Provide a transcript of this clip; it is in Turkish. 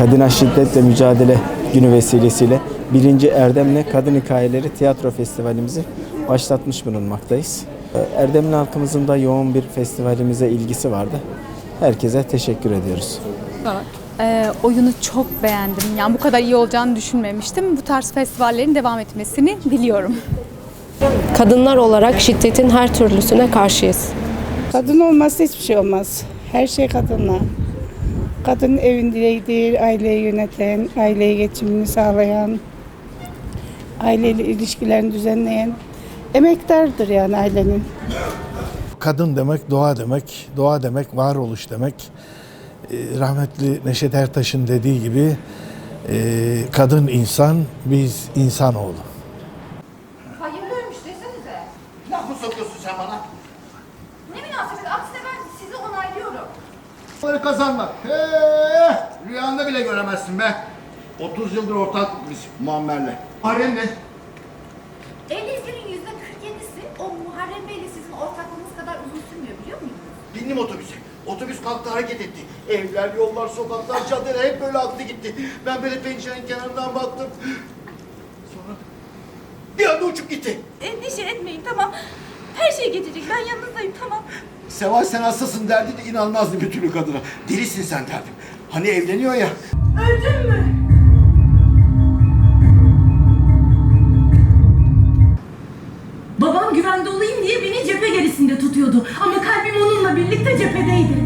Kadına Şiddetle Mücadele Günü vesilesiyle 1. Erdemli Kadın Hikayeleri Tiyatro Festivalimizi başlatmış bulunmaktayız. Erdemli halkımızın da yoğun bir festivalimize ilgisi vardı. Herkese teşekkür ediyoruz. Ee, oyunu çok beğendim. Yani bu kadar iyi olacağını düşünmemiştim. Bu tarz festivallerin devam etmesini diliyorum. Kadınlar olarak şiddetin her türlüsüne karşıyız. Kadın olmazsa hiçbir şey olmaz. Her şey kadınla. Kadın evin direğidir, aileyi yöneten, aileyi geçimini sağlayan, aileyle ilişkilerini düzenleyen emektardır yani ailenin. Kadın demek doğa demek, doğa demek varoluş demek. Ee, Rahmetli Neşet Ertaş'ın dediği gibi e, kadın insan, biz insanoğlu. Bunları kazanmak. He, rüyanda bile göremezsin be. 30 yıldır ortak biz Muammer'le. Muharrem ne? Evliliğin yüzde 47'si o Muharrem Bey'le sizin ortaklığınız kadar uzun sürmüyor biliyor muydunuz? Bindim otobüse. Otobüs kalktı hareket etti. Evler, yollar, sokaklar, caddeler hep böyle aktı gitti. Ben böyle pencerenin kenarından baktım. Sonra bir anda uçup gitti. Endişe etmeyin tamam. Her şey geçecek ben yanınızdayım tamam. Seval sen hastasın derdi de inanmazdı bir türlü kadına. Delisin sen derdim. Hani evleniyor ya. Öldün mü? Babam güvende olayım diye beni cephe gerisinde tutuyordu. Ama kalbim onunla birlikte cephedeydi.